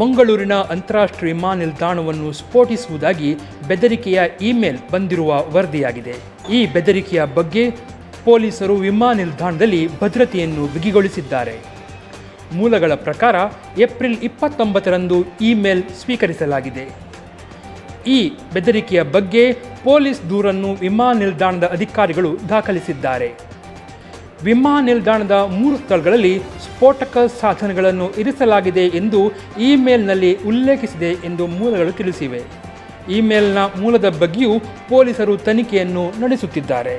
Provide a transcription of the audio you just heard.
ಮಂಗಳೂರಿನ ಅಂತಾರಾಷ್ಟ್ರೀಯ ವಿಮಾನ ನಿಲ್ದಾಣವನ್ನು ಸ್ಫೋಟಿಸುವುದಾಗಿ ಬೆದರಿಕೆಯ ಇಮೇಲ್ ಬಂದಿರುವ ವರದಿಯಾಗಿದೆ. ಈ ಬೆದರಿಕೆಯ ಬಗ್ಗೆ ಪೊಲೀಸರು ವಿಮಾನ ನಿಲ್ದಾಣದಲ್ಲಿ ಭದ್ರತೆಯನ್ನು ಬಿಗಿಗೊಳಿಸಿದ್ದಾರೆ. ಮೂಲಗಳ ಪ್ರಕಾರ ಏಪ್ರಿಲ್ ಇಪ್ಪತ್ತೊಂಬತ್ತರಂದು ಇಮೇಲ್ ಸ್ವೀಕರಿಸಲಾಗಿದೆ. ಈ ಬೆದರಿಕೆಯ ಬಗ್ಗೆ ಪೊಲೀಸ್ ದೂರನ್ನು ವಿಮಾನ ನಿಲ್ದಾಣದ ಅಧಿಕಾರಿಗಳು ದಾಖಲಿಸಿದ್ದಾರೆ. ವಿಮಾನ ನಿಲ್ದಾಣದ ಮೂರು ಸ್ಥಳಗಳಲ್ಲಿ ಸ್ಫೋಟಕ ಸಾಧನಗಳನ್ನು ಇರಿಸಲಾಗಿದೆ ಎಂದು ಇಮೇಲ್ನಲ್ಲಿ ಉಲ್ಲೇಖಿಸಿದೆ ಎಂದು ಮೂಲಗಳು ತಿಳಿಸಿವೆ. ಇಮೇಲ್ನ ಮೂಲದ ಬಗ್ಗೆಯೂ ಪೊಲೀಸರು ತನಿಖೆಯನ್ನು ನಡೆಸುತ್ತಿದ್ದಾರೆ.